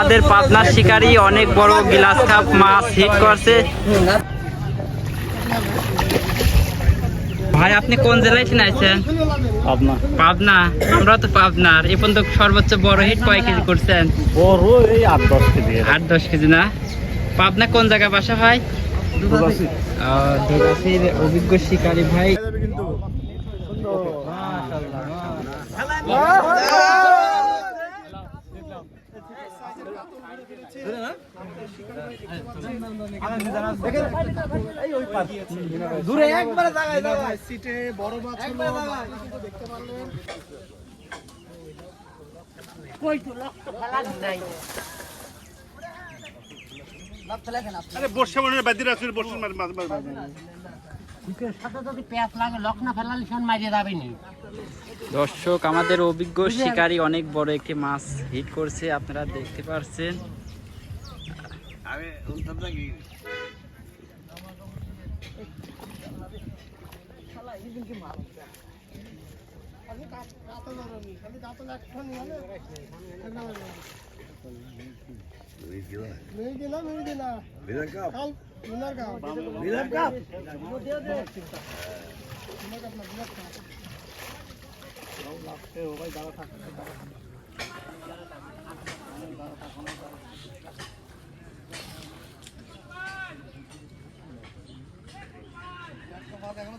আমাদের পাবনার শিকারি অনেক বড় গ্লাস কাপ মাছ হিট করছে। ভাই আপনি কোন জেলায় চিনাইছেন আপনার পাবনা। আমরা তো পাবনার। এ পর্যন্ত সর্বোচ্চ বড় হিট কয় কেজি করছেন? বড় এই আট দশ কেজি। আট দশ কেজি না? পাবনা কোন জায়গায় বাসা ভাই? দুগাছির অভিজ্ঞ শিকারী ভাই। দূরে একবারে জায়গায় জায়গায় সিটে বড় মাছ হলো দেখতে পারলেন যাবে নি দর্শক আমাদের অভিজ্ঞ শিকারী অনেক বড় একটি মাছ হিট করছে আপনারা দেখতে পাচ্ছেন আমি উল্টা নাকি মেয়ে দিলা মেয়ে দিলা কাল মিনার কাপ মিনার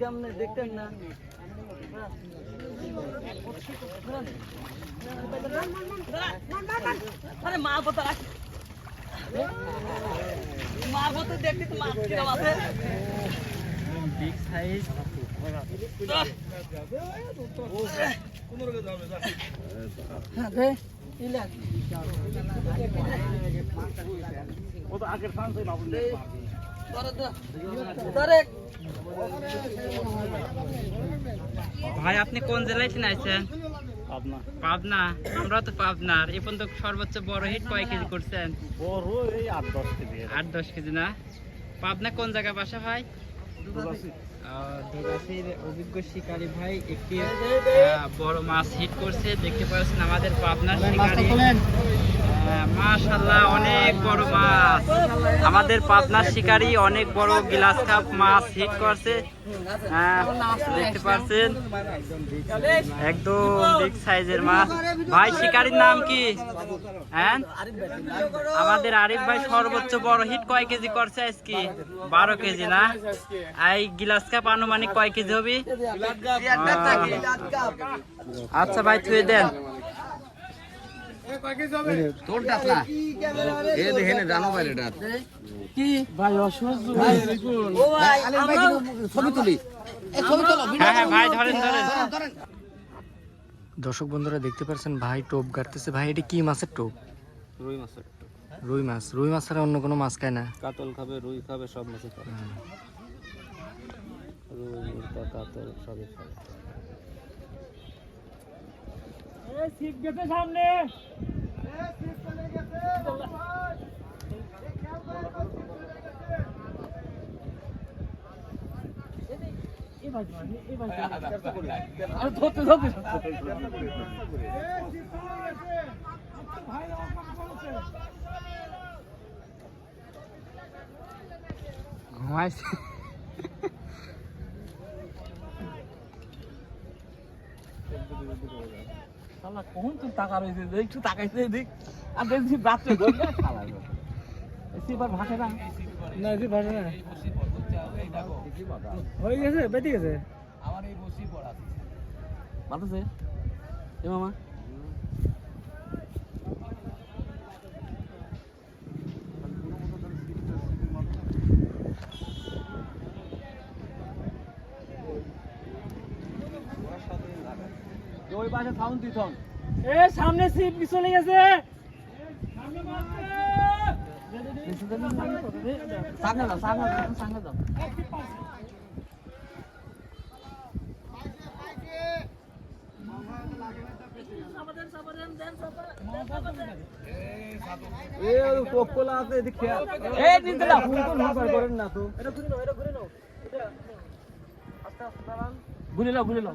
না মিনার কাপ কোনে উঠি আসে আমি দেবো কেমনে দেখতেন না। আরে মা বতা মা বতা দেখতে তো মাছ কিরম আছে। বিগ সাইজ ও তো আগের ফান্স বাবু ভাই আপনি কোন জেলায় চিনাইছেন পাবনা। আমরা তো পাবনার। এ পর্যন্ত সর্বোচ্চ বড় হিট কয় কেজি করছেন? বড় এই আট দশ কেজি। আট দশ কেজি না? পাবনা কোন জায়গায় বাসা ভাই দুগাছির অভিজ্ঞ শিকারী ভাই একটি বড় মাছ হিট করছে। দেখতে পাচ্ছেন আমাদের পাবনার শিকারী। মাশাল্লাহ অনেক বড় মাছ। আমাদের পাবনার শিকারী অনেক বড় গ্লাস কাপ মাছ হিট করছে। হ্যাঁ, দেখতে পাচ্ছেন। একদম বিগ সাইজের মাছ। ভাই শিকারীর নাম কি? হ্যাঁ? আমাদের আরিফ ভাই সর্বোচ্চ বড় হিট কয় কেজি করছে আজকে? বারো কেজি না? এই গ্লাস কাপ আনুমানিক কয় কেজি হবে? আচ্ছা ভাই থুয়ে দেন। ভাই ধরেন ধরেন। দর্শক বন্ধুরা দেখতে পাচ্ছেন ভাই টোপ গাড়তেছে। ভাই এটা কি মাছের টোপ? রুই মাছের রুই মাছ। রুই মাছ ছাড়া অন্য কোনো মাছ খায় না? কাতল খাবে রুই খাবে সব মাছই খাবে রুই মুরগা কাতল সবই খাবে ঘুমাইছে। শালা কোন তুই টাকা রয়েছে? একটু তাকাইছে দেখ আর দেখছি বাচ্চা গন্ডা শালা এবার ভাষা না? না যে ভাষা না। হয়ে গেছে বেটে গেছে। বাতাসে? এ মামা? দিতন এ সামনে সিপ চলে গেছে। সামনে মাছ সামনে যাও সামনে এই দিতে দাও। ফোন করে করেন না তো। ঘুরে নাও। ঘুরে নাও।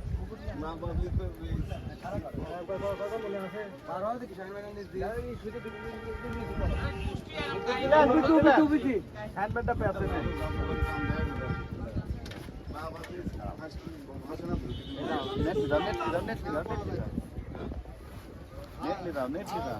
নেট নিলাম নেট নিলাম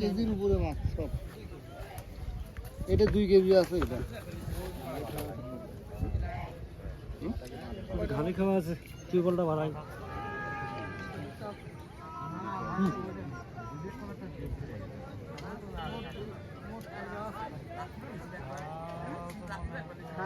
কেজির উপরে মাছ সব এটা দুই কেজি আছে এটা ঘামি খাওয়া আছে টিউবওয়েলটা ভাড়াই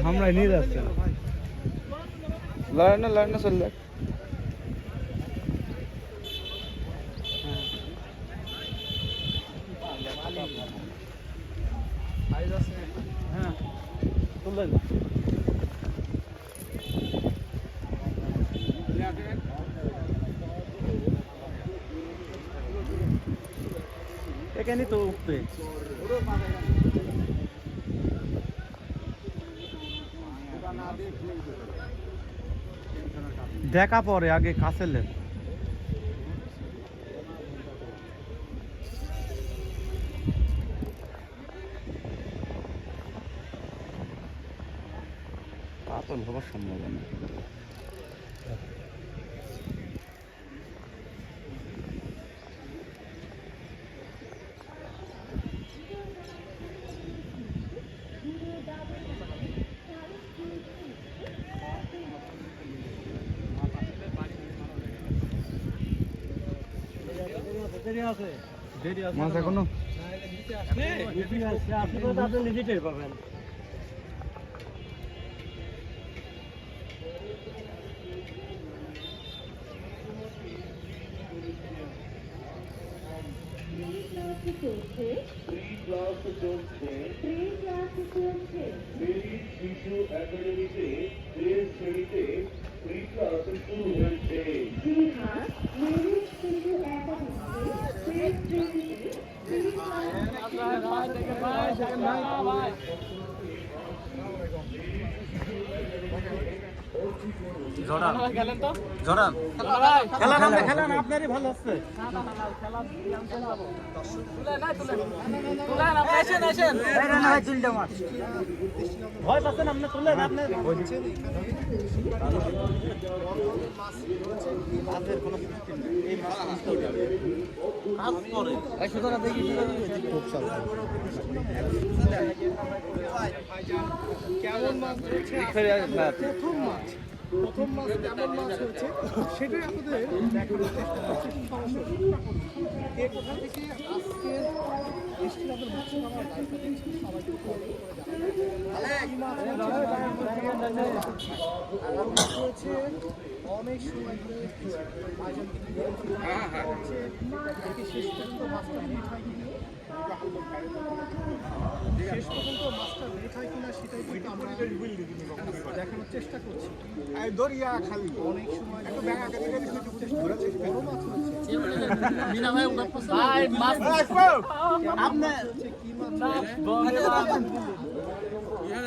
আমরা নিয়ে যাচ্ছে লড়াই না লড়াই না চলবে হ্যাঁ তুললেন এখানে তো উঠবে দেখা পরে আগে কাছে লেন। মাছ এখনও কেমন মাছ ধরেছে প্রথম মাছ প্রথম মাছ জর্ডান খেলা নামতে খেলা না ভালো আছে ভয় পাচ্ছেন আপনি খাওয়ার দায়িত্ব দিচ্ছি সবাইকে follow করে জানাবেন। মাছ হয়েছে? মাছ হয়েছে দেখি শেষ পর্যন্ত মাছটা লেট হয় কিনা শেষ পর্যন্ত মাছটা লেট হয় কিনা সেটাই কিন্তু আমরা দেখানোর চেষ্টা করছি। দরিয়া খালি। অনেক সময় বড় মাছ আপনি কি মাছ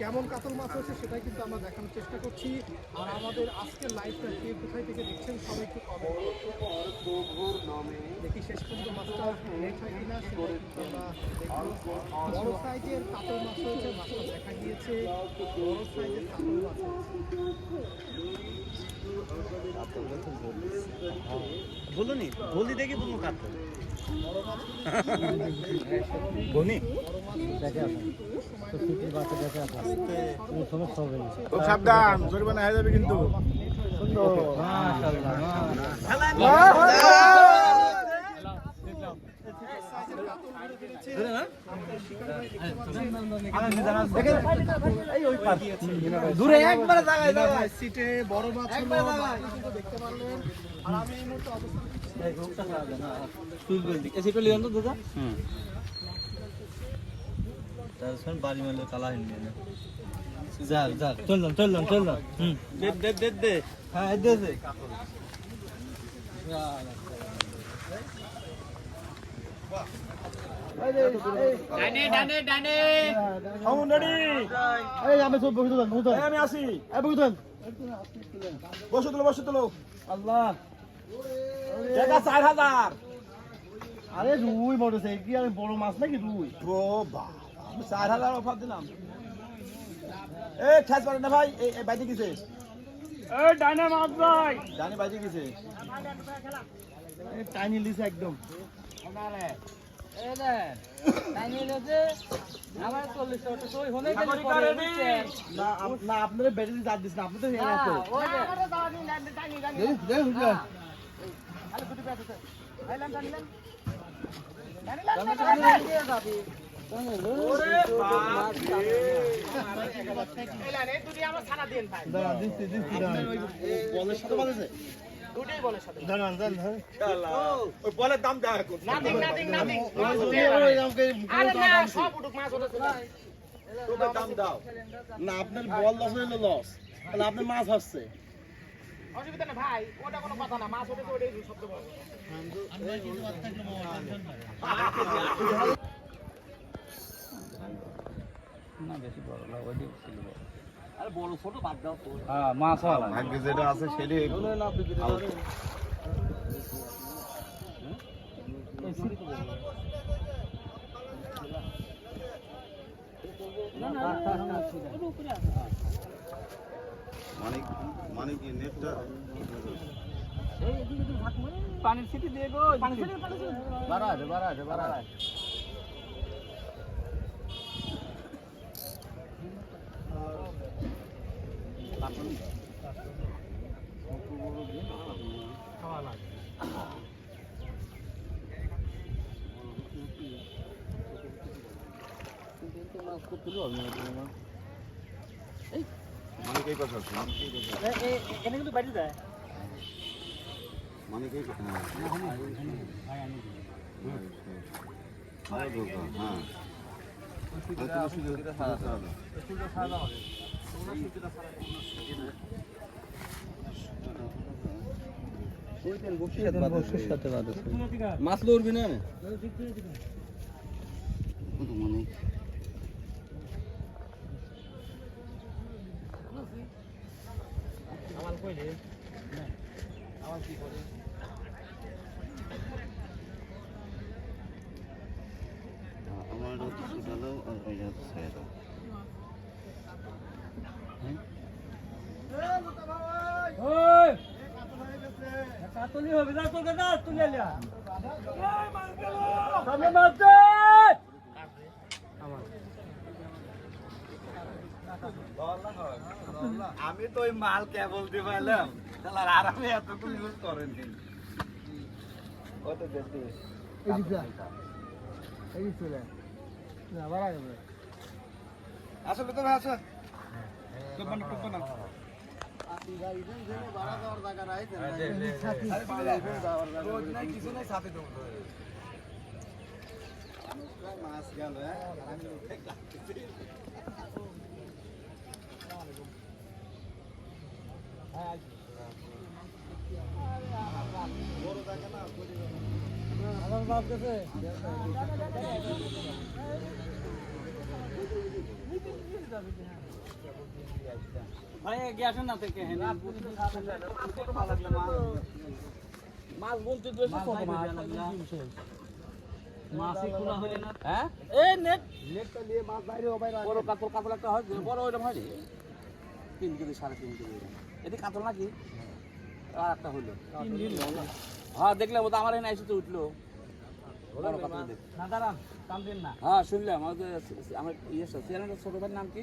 কেমন কাতল মাছ হয়েছে সেটাই কিন্তু আমরা দেখানোর চেষ্টা করছি। আর আমাদের আজকের লাইফটা কে কোথায় থেকে দেখছেন সবাই একটু দেখি শেষ পর্যন্ত মাছটা লেট হয় কিনা, সেটা কিন্তু আমরা বড় সাইজের কাতল মাছ হয়েছে, মাছটা দেখা গিয়েছে। বড় সাইজের কাতল মাছ হয়েছে। বলুনি বলি দেখি বলুন কাত সাবধান জরিমানা হয়ে যাবে কিন্তু। দূরে একবারে জায়গায় জায়গায় সিটে বড় মাছ দেখতে পারলেন। আর আমি এই মুহূর্তে অবস্থান বাড়ি মেলে কালা হিন্দি যাক যাক চললাম চললাম চললাম হুম। দে দে দে দে। হ্যাঁ দে দে। ডানে ডানে ডানে আমন এই আমি সব বসে দেন বসে আমি আসি। এই বসে দেন বসে তোলো বসে তোলো। আল্লাহ। টাকা চার হাজার। আরে রুই মরেছে কি আমি বড় মাছ নাকি রুই? ও বাবা আমি চার হাজার অফার দিলাম। এ ঠেস পারে না ভাই এই বাইতে গেছে। এই ডানে মাছ ভাই। জানি বাইতে গেছে। টাইনি লিস একদম। আপনারা ব্যাটারি চার্জ দিচ্ছেন আপনি তো হেরে আছে দাঁড়ান দিচ্ছি দিচ্ছি বলের সাথে। দাঁড়ান দাঁড়ান ওই বলের দাম দেওয়া এখন। তোকে দাম দাও। না আপনার বল লস হইল লস তাহলে আপনার মাছ হচ্ছে আরে বড় ছোট বাদ দাও তো হ্যাঁ মাছ হলা ভাগ্যে যেটা আছে সেটাই মানে মানে নেটটা পানির সিটি দিয়ে গো পানি সিটি পানি সিটি বাড়া আছে বাড়া আছে বাড়া আছে মানে কি কথা আছে এখানে কিন্তু বাইরে যায়। মানে হ্যাঁ হ্যাঁ মাছ লড়বি না কত মানে আমার এটা হচ্ছে ছোটালো আর ওইটা হচ্ছে সাইডা ওই কাতলি হবে না তোকে তুলে লিয়া সামনে মারতে। আমি তো ওই মাল কে বলতে পারলাম তাহলে আর আমি এতটুকু ইউজ করেন। কত দেখতে আসলে তো ভাই টোপান টোপান কিছু নাই সাথে দেবো মাছ গেল ভাই গ্যাস না থেকে মাছ বলতে মাছই খোলা হইলে না হ্যাঁ? এই নেট। নেটটা নিয়ে মাছ বাইরে বাইরে বড় কাতল কাতল একটা হয় বড় হয় তিন কেজি সাড়ে তিন কেজি এটি কাতল নাকি? আর একটা হইল। হ্যাঁ দেখলাম ও তো আমার এখানে এসে তো উঠল হ্যাঁ শুনলাম আমাদের আমার ইয়ে ছোট ভাইয়ের নাম কি?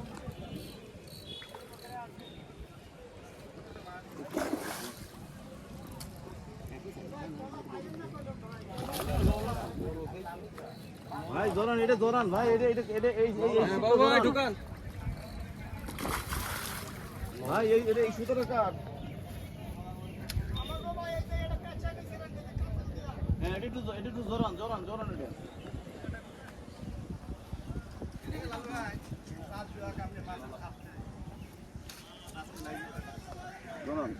ভাই জোরান এটা জোরান ভাই এটা এটা এটা এই এই এই বাবা দোকান ভাই এই এটা এই সুতোটা কাট হ্যাঁ এটা একটু এটা একটু জোরান জোরান জোরান এটা। জোরান।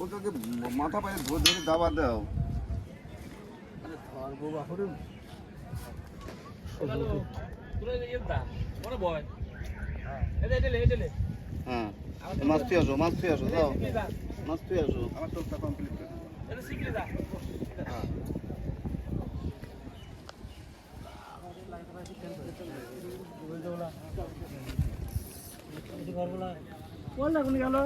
ওটাকে মাথা পায়ে ধরে ধরে দাবা দাও। এটা এটা এটা হ্যাঁ। মাছ তুই আসো মাছ তুই আসো যাও মাছ তুই আসো। আমার টোপটা কমপ্লিট করে হ্যাঁ। কোন না কোন গেল?